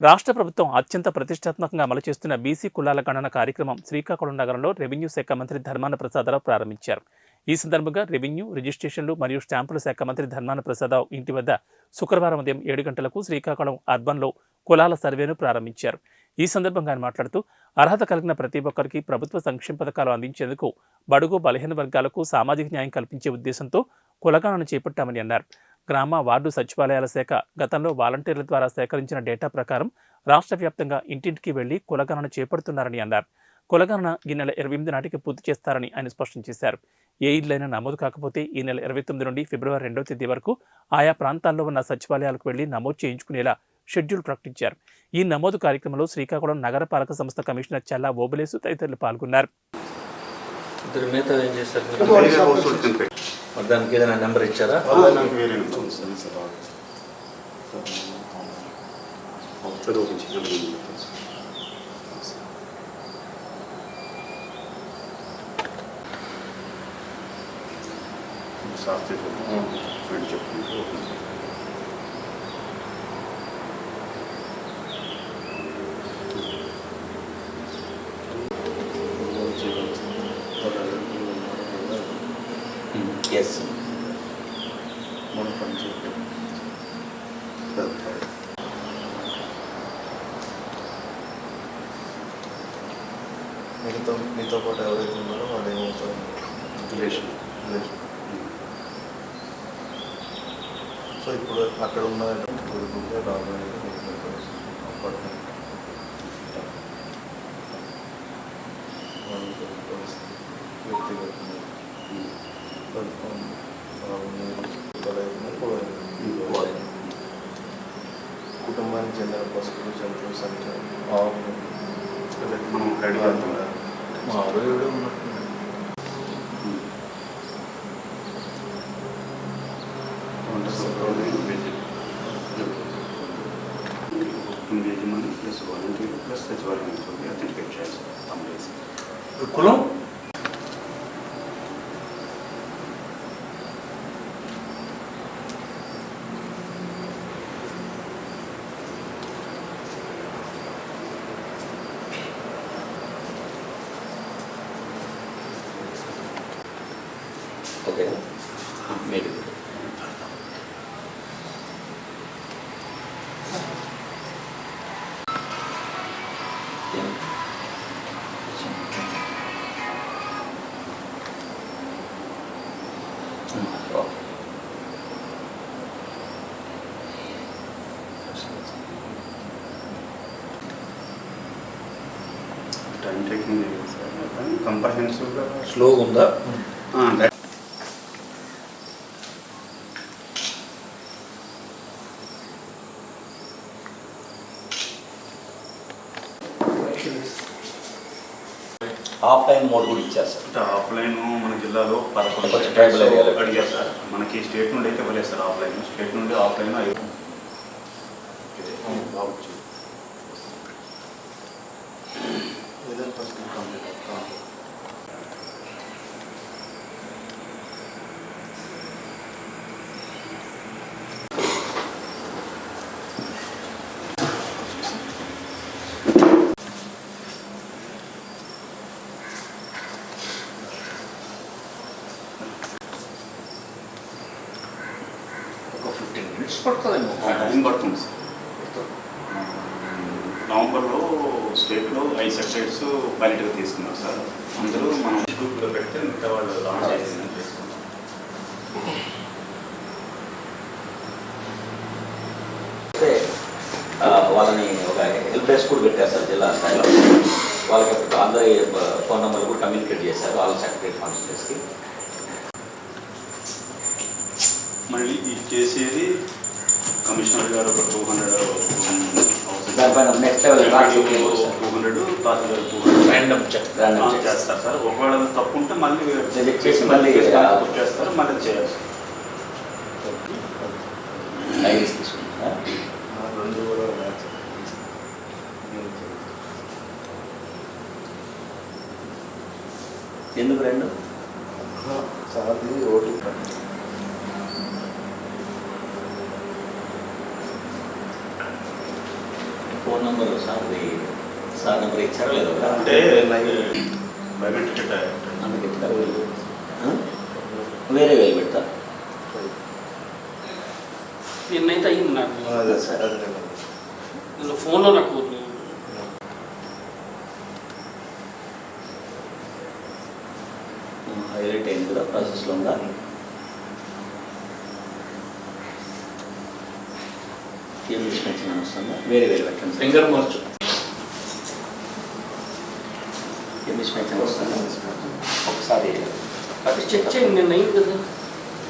రాష్ట్ర ప్రభుత్వం అత్యంత ప్రతిష్టాత్మకంగా అమలు చేస్తున్న బీసీ కులాల గణన కార్యక్రమం శ్రీకాకుళం నగరంలో రెవెన్యూ శాఖ మంత్రి ధర్మాన ప్రసాదరావు ప్రారంభించారు. ఈ సందర్భంగా రెవెన్యూ రిజిస్ట్రేషన్లు మరియు స్టాంపుల శాఖ మంత్రి ధర్మాన ప్రసాదరావు ఇంటి వద్ద శుక్రవారం ఉదయం ఏడు గంటలకు శ్రీకాకుళం అర్బన్లో కులాల సర్వేను ప్రారంభించారు. ఈ సందర్భంగా ఆయన మాట్లాడుతూ అర్హత కలిగిన ప్రతి ఒక్కరికి ప్రభుత్వ సంక్షేమ పథకాలు అందించేందుకు బడుగు బలహీన వర్గాలకు సామాజిక న్యాయం కల్పించే ఉద్దేశంతో కులగణన చేపట్టామని అన్నారు. గ్రామ వార్డు సచివాలయాల శాఖ గతంలో వాలంటీర్ల ద్వారా సేకరించిన డేటా ప్రకారం రాష్ట్ర వ్యాప్తంగా ఇంటింటికి వెళ్ళి కులగణన చేపడుతున్నారని అన్నారు. కులగణన ఈ నెల ఇరవై ఎనిమిది నాటికి పూర్తి చేస్తారని ఆయన స్పష్టం చేశారు. ఏ ఇళ్ళైనా నమోదు కాకపోతే ఈ నెల ఇరవై తొమ్మిది నుండి ఫిబ్రవరి రెండవ తేదీ వరకు ఆయా ప్రాంతాల్లో ఉన్న సచివాలయాలకు వెళ్ళి నమోదు చేయించుకునేలా షెడ్యూల్ ప్రకటించారు. ఈ నమోదు కార్యక్రమంలో శ్రీకాకుళం నగరపాలక సంస్థ కమిషనర్ చల్లా ఓబులేసు తదితరులు పాల్గొన్నారు. మరి దానికి ఏదైనా నెంబర్ ఇచ్చారా? అలా సార్ గురించి నెంబర్ ఉంది. సార్ చెప్పు. ఫ్రెండ్ చెప్తుంది ఎస్ మన పంచాయతీ మిగతా మీతో పాటు ఎవరైతే ఉన్నారో వాళ్ళు ఏమవుతారు రిలేషన్ రిలేషన్ సో ఇప్పుడు అక్కడ ఉన్న గురుకుంటే రాబోయే అపార్ట్మెంట్ వ్యక్తిగతంగా. ప్రభుత్వం కుటుంబానికి చెందిన పశువులు జంతువుల సంఖ్య ఆవులు మనం ఓకే. మీరు టైం టేకింగ్ సార్ కానీ కంప్రహెన్సివ్గా స్లోగా ఉందా? ఆఫ్లైన్ మోడ్ కూడా ఇచ్చారు సార్. అంటే ఆఫ్లైన్ మన జిల్లాలో పదకొండు ట్రైబల్ ఏరియాలో. అడిగారు సార్. మనకి స్టేట్ నుండి అయితే ఇవ్వలేదు సార్ ఆఫ్లైన్ స్టేట్ నుండి ఆఫ్లైన్ మినిట్స్ పడుతుందేమో టైం పడుతుంది సార్. నవంబర్లో స్టేట్లో ఐదు సెక్రటరీస్ పైలట్గా తీసుకున్నారు సార్. అందరూ మనం గ్రూప్లో పెడితే మిగతా వాళ్ళు లాంచ్ చేసిందని చేసుకున్నాం వాళ్ళని ఒక హెల్ప్ డెస్క్ కూడా పెట్టారు సార్ జిల్లా స్థాయిలో. వాళ్ళకి అందరి ఫోన్ నెంబర్లు కూడా కమ్యూనికేట్ చేశారు వాళ్ళ సెక్రటరీ ఫంక్షన్స్కి మళ్ళీ ఇది చేసేది కమిషనర్ గారు ఒక టూ హండ్రెడ్ దానిపైన next level sir two hundred తహసీల్దార్ two hundred. Random check Random check. చేస్తారు సార్. ఒకవేళ అది తప్పు ఉంటే మళ్ళీ చేసి మళ్ళీ, చేస్తారు, మళ్ళీ చేయాలి. రెండు కూడా ఎందుకు రెండు? ఓటీ ఫోన్ నెంబర్ సార్ది సార్ నెంబర్ ఇచ్చారా లేదా? అంటే బయోమెట్రిక్ అందుకే ఇట్లా వీళ్ళు, ఆ? వేరే వేలు పెడతా. నిన్నైతే అయ్యింది నాకు? సార్ ఫోన్లో నాకు హైలైట్ అయింది కూడా ప్రాసెస్లో ఉందా? ఏం డిస్పెన్షన్ వస్తుందా? వేరే వేరే పెట్టండి ఫింగర్ మార్చు. ఏం డిస్పెన్షన్ వస్తుందా? ఒకసారి అది చెక్ చేయండి నిన్న అయింది కదా.